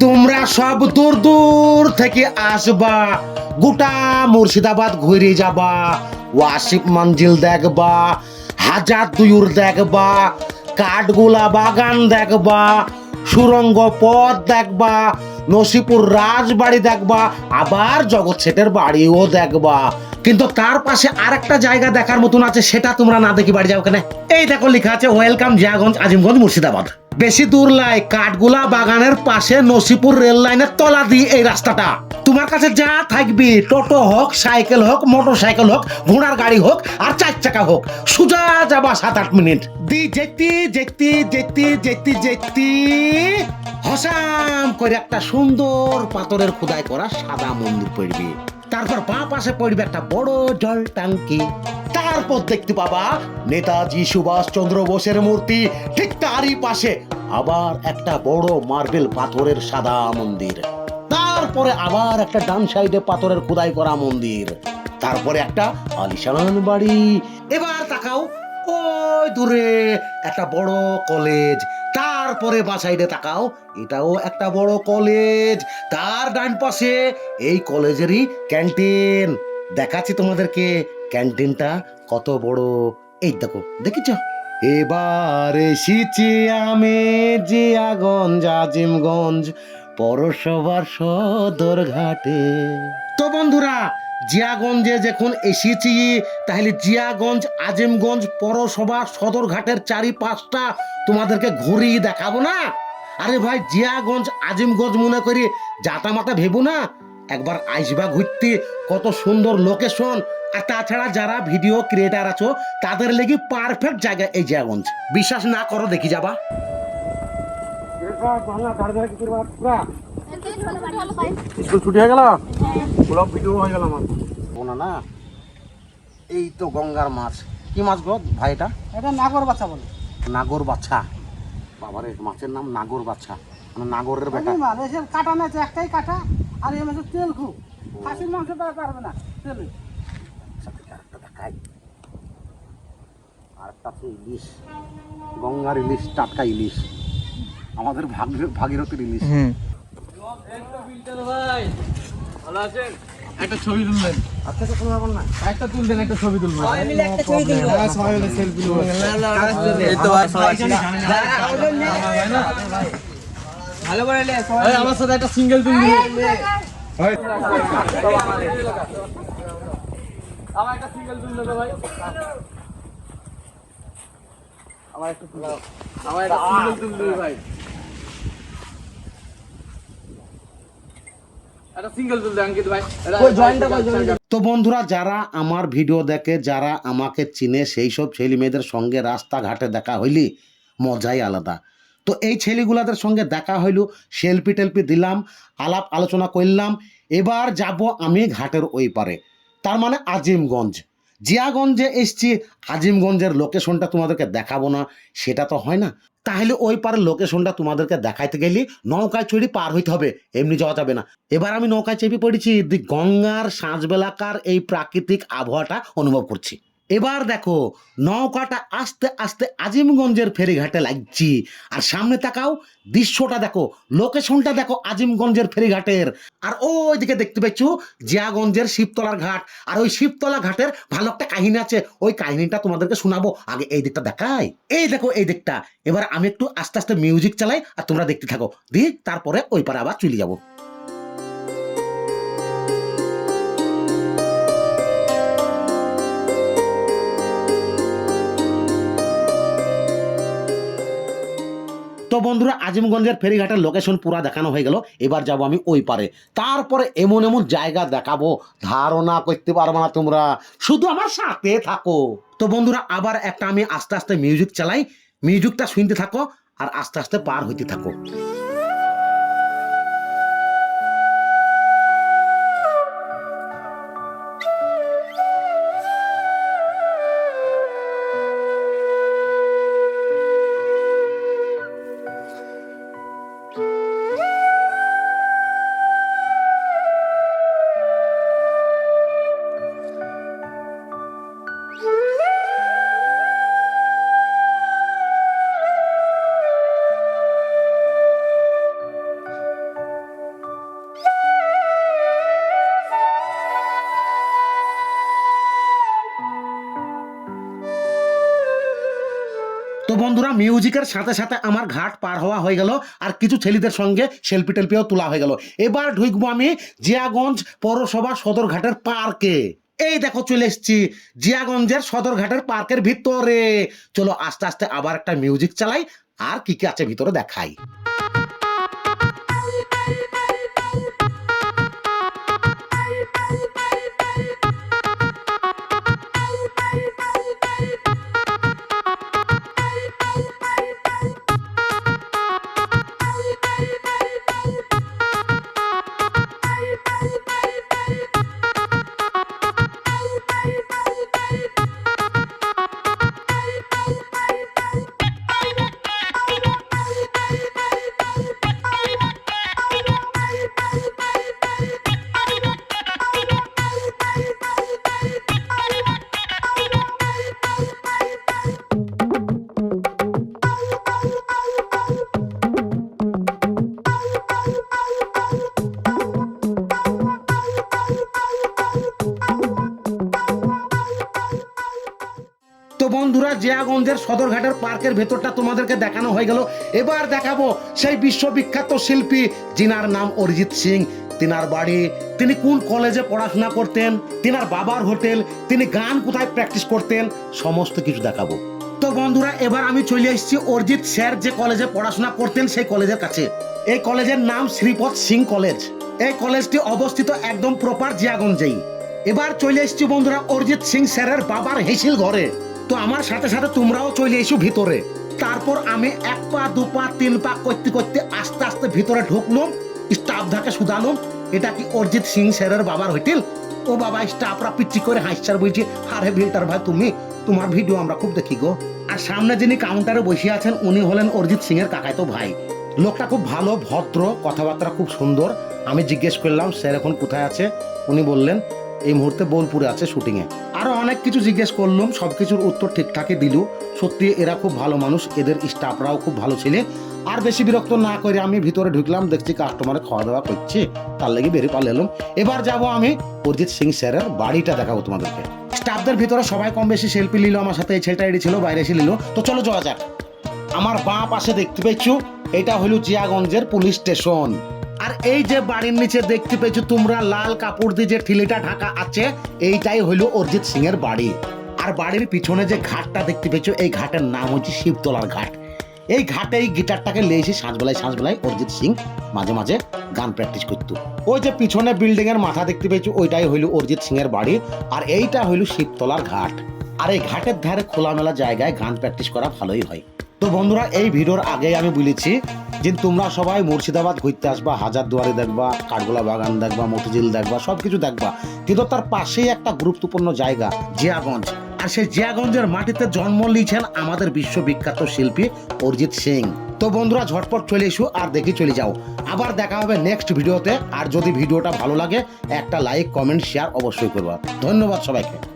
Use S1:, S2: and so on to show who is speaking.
S1: তোমরা সব দূর দূর থেকে আসবা। গোটা মুর্শিদাবাদ ঘুরে যাবা। ওয়াসিফ মঞ্জিল দেখবা। হাজার দুয়ুর দেখবা। কাঠগোলা বাগান দেখবা। সুরঙ্গ পথ দেখবা। নসিপুর রাজবাড়ি দেখবা। আবার জগৎ শেঠের বাড়িও দেখবা। কিন্তু তার পাশে আরেকটা জায়গা দেখার মতন আছে, সেটা তোমরা না দেখি বাড়ি যাও কেন। এই দেখো লেখা আছে ওয়েলকাম জিয়াগঞ্জ, আজিমগঞ্জ, মুর্শিদাবাদ। বেশি দূর লাই, কাঠগুলা বাগানের পাশে নসিপুর রেল লাইনের তলা দিয়ে এই রাস্তাটা। তোমার কাছে যা থাকবি, টোটো হোক, সাইকেল হোক মোটর সাইকেল হোক, ঘোড়ার গাড়ি হোক, আর চার চাকা হোক, সোজা যাবা সাত আট মিনিট। দি যেতি যেতি যেতি যেতি যেতি, হসাম করে একটা সুন্দর পাথরের খোদাই করা সাদা মন্দির পড়বি। তারপর বাঁ পাশে পড়বে একটা বড় জল টাঙ্কি তারপর দেখতে পাবা নেতাজি সুভাষ চন্দ্র বোসের মূর্তি, ঠিক তারই পাশে আবার একটা বড় মার্বেল পাথরের সাদা মন্দির। তারপরে আবার একটা ডান সাইডে পাথরের খোদাই করা মন্দির। তারপরে একটা আলিশান বাড়ি। এবার তাকাও, ওই দূরে একটা বড় কলেজ। তারপরে বা সাইডে তাকাও, এটাও একটা বড় কলেজ। তার ডান পাশে এই কলেজেরই ক্যান্টিন। দেখাচ্ছি তোমাদেরকে ক্যান্টিনটা কত বড়। এই দেখো, দেখেছ? এবার এসেছি আমি জিয়াগঞ্জ, আজিমগঞ্জ পৌরসভার সদর ঘাটে তো বন্ধুরা জিয়াগঞ্জে যখন এসেছি, তাহলে জিয়াগঞ্জ, আজিমগঞ্জ পৌরসভা সদরঘাটের চারিপাশটা তোমাদেরকে ঘুরিয়ে দেখাবো না? আরে ভাই, জিয়াগঞ্জ, আজিমগঞ্জ মনে করি মাতা ভেবো না? একবার আইসবা ঘুরতে, কত সুন্দর লোকেশন আর তাছাড়া যারা ভিডিও ক্রিয়েটার আছো, তাদের লেগে পারফেক্ট জায়গা এই জিয়াগঞ্জ। বিশ্বাস না করো, দেখি যাবা।
S2: স্কুল ছুটি হয়ে গেল? ব্লগ ভিডিও হয়ে গেল আমার।
S1: না না এই তো গঙ্গার মাছ। কি মাছ গো ভাই এটা?
S3: এটা নাগর বাচ্চা বলে।
S1: নাগর বাচ্চা বাবারে মাছের নাম নাগর বাচ্চা মানে নাগরের বেটা।
S3: কাটা না আছে একটাই কাটা। আর এই মাছের তেল খুব। খাসির মাংস তো পারবে না। তেল।
S1: দেখাই। আরেকটা আছে ইলিশ। গঙ্গার ইলিশ টাটকা ইলিশ। আমাদের ভাগীর- ভাগীরথীর ইলিশ।
S2: একটা ছবি তুললেন
S1: আচ্ছা না
S2: একটা তুললেন একটা ছবি তুলবেন হ্যাঁ সবাই মিলে সেলফি আমার সাথে একটা সিঙ্গেল তুলবি আমার একটা সিঙ্গেল তুললে তো ভাই আমার একটা আমার একটা সিঙ্গেল তুলবি ভাই একটা সিঙ্গেল তুলতে অঙ্কিত ভাই
S1: তো বন্ধুরা যারা আমার ভিডিও দেখে যারা আমাকে চিনে সেই সব ছেলে মেয়েদের সঙ্গে রাস্তাঘাটে দেখা হইলি মজাই আলাদা। তো এই ছেলেগুলাদের সঙ্গে দেখা হইল সেলফি টেলফি দিলাম আলাপ আলোচনা করলাম এবার যাব আমি ঘাটের ওই পারে তার মানে আজিমগঞ্জ। জিয়াগঞ্জে এসছি আজিমগঞ্জের লোকেশনটা তোমাদেরকে দেখাবো না সেটা তো হয় না। তাহলে ওই পারের লোকেশনটা তোমাদেরকে দেখাইতে গেলে নৌকায় চড়ি পার হইতে হবে, এমনি যাওয়া যাবে না। এবার আমি নৌকায় চেপে পড়েছি গঙ্গার সাঁজবেলাকার এই প্রাকৃতিক আবহাওয়াটা অনুভব করছি। এবার দেখো, নৌকাটা আস্তে আস্তে আজিমগঞ্জের ফেরিঘাটে লাগছি। আর সামনে তাকাও, দৃশ্যটা দেখো, লোকেশনটা দেখো আজিমগঞ্জের ফেরিঘাটের। আর ওই দিকে দেখতে পাচ্ছ, জিয়াগঞ্জের শিবতলার ঘাট। আর ওই শিবতলা ঘাটের ভালো একটা কাহিনী আছে, ওই কাহিনীটা তোমাদেরকে শোনাবো। আগে এই দিকটা দেখাই। এই দেখো, এই দিকটা। এবার আমি একটু আস্তে আস্তে মিউজিক চালাই, আর তোমরা দেখতে থাকো। দিয়ে তারপরে ওই পারে আবার চলে যাব। তো বন্ধুরা, আজিমগঞ্জের ফেরিঘাটের লোকেশন পুরা দেখানো হয়ে গেল। এবার যাব আমি ওই পারে। তারপরে এমন এমন জায়গা দেখাবো, ধারণা করতে পারব না তোমরা। শুধু আমার সাথে থাকো। তো বন্ধুরা, আবার একটা আমি আস্তে আস্তে মিউজিক চালাই। মিউজিকটা শুনতে থাকো আর আস্তে আস্তে পার হইতে থাকো। মিউজিকের সাথে সাথে আমার ঘাট পার হওয়া হয়ে গেল আর কিছু ছেলেদের সঙ্গে সেলফি টেলফিও তোলা হয়ে গেল। এবার ঢুকবো আমি জিয়াগঞ্জ পৌরসভা সদরঘাটের পার্কে এই দেখো চলে এসছি জিয়াগঞ্জের সদরঘাটের পার্কের ভিতরে। চলো আস্তে আস্তে আবার একটা মিউজিক চালাই, আর কি কি আছে ভিতরে দেখাই। বন্ধুরা, জিয়াগঞ্জের সদরঘাটের পার্কের ভেতরটা তোমাদেরকে দেখানো হয়ে গেল। এবার দেখাবো সেই বিশ্ববিখ্যাত শিল্পী, যিনার নাম অরিজিৎ সিং। তিনার বাড়ি, তিনি কোন কলেজে পড়াশোনা করতেন, তিনার বাবার হোটেল, তিনি গান কোথায় প্র্যাকটিস করতেন, সমস্ত কিছু দেখাবো। তো বন্ধুরা, এবার আমি চলে এসেছি অরিজিৎ স্যার যে কলেজে পড়াশোনা করতেন সেই কলেজের কাছে। এই কলেজের নাম শ্রীপদ সিং কলেজ। এই কলেজটি অবস্থিত একদম প্রপার জিয়াগঞ্জেই। এবার চলে এসেছি বন্ধুরা অরিজিৎ সিং স্যারের বাবার হেসিল ঘরে। তো আমার সাথে সাথে তোমরাও চলে এসো ভিতরে। তারপর আমি এক পা, দু পা, তিন পা করতে করতে আস্তে আস্তে ভিতরে ঢুকলাম, স্টাফ ধাকে শুধালাম, এটা কি অরিজিৎ সিং স্যারের বাবার হোটেল ও বাবা, স্টাফরা পিচ্ছি করে হাসছার বলছে, আরে ভিলটার ভাই, তুমি, তোমার ভিডিও আমরা খুব দেখি গো। আর সামনে যিনি কাউন্টারে বসে আছেন, উনি হলেন অরিজিৎ সিং এর কাকাই তো ভাই। লোকটা খুব ভালো, ভদ্র, কথাবার্তা খুব সুন্দর। আমি জিজ্ঞেস করলাম, স্যার এখন কোথায় আছে? উনি বললেন এই মুহূর্তে বোলপুরে আছে শুটিংয়ে। আরও অনেক কিছু জিজ্ঞেস করলাম সব কিছুর উত্তর ঠিকঠাকই দিল। সত্যি এরা খুব ভালো মানুষ, এদের স্টাফরাও খুব ভালো ছেলে। আর বেশি বিরক্ত না করে আমি ভিতরে ঢুকলাম, দেখছি কাস্টমারে খাওয়া দাওয়া করছে, তার লেগে বেরিয়ে পারলাম এবার যাব আমি অরিজিৎ সিং স্যারের বাড়িটা দেখাবো তোমাদেরকে। স্টাফদের ভিতরে সবাই কম বেশি সেলফি নিল, আমার সাথে এই ছেলেটা এডি ছিল, বাইরে এসে নিল। তো চলো যাওয়া যাক। আমার বাঁ পাশে দেখতে পেয়েছ, এটা হলো জিয়াগঞ্জের পুলিশ স্টেশন। আর এই যে বাড়ির নিচে দেখতে পেয়েছ তোমরা, লাল কাপড় দিয়ে যে ঠিলিটা ঢাকা আছে, এইটাই হলো অরিজিৎ সিং এর বাড়ি। আর বাড়ির পিছনে যে ঘাটটা দেখতে পেয়েছ, এই ঘাটের নাম হচ্ছে শিবতলার ঘাট। এই ঘাটে এই গিটারটাকে লেয়েছি সাঁঝবেলায় সাঁঝবেলায় অরিজিৎ সিং, মাঝে মাঝে গান প্র্যাকটিস করতো। ওই যে পিছনে বিল্ডিং এর মাথা দেখতে পেয়েছ, ওইটাই হইল অরিজিৎ সিং এর বাড়ি, আর এইটা হইল শিবতলার ঘাট। আর এই ঘাটের ধারে খোলামেলা জায়গায় গান প্র্যাকটিস করা ভালোই হয়। তো বন্ধুরা, এই ভিডিওর আগে আমি বলেছি যে তোমরা সবাই মুর্শিদাবাদ ঘুরতে আসবা, হাজার দুয়ারি দেখবা, কাঠগোলা বাগান দেখবা, মতিঝিল দেখবা সব কিছু দেখবা। কিন্তু তার পাশেই একটা গুরুত্বপূর্ণ জায়গা, জিয়াগঞ্জ। আর সেই জিয়াগঞ্জের মাটিতে জন্ম নিয়েছেন আমাদের বিশ্ববিখ্যাত শিল্পী অরিজিৎ সিং। তো বন্ধুরা, ঝটপট চলে এসো আর দেখে চলে যাও। আবার দেখা হবে নেক্সট ভিডিওতে। আর যদি ভিডিওটা ভালো লাগে, একটা লাইক কমেন্ট শেয়ার অবশ্যই করবা। ধন্যবাদ সবাইকে।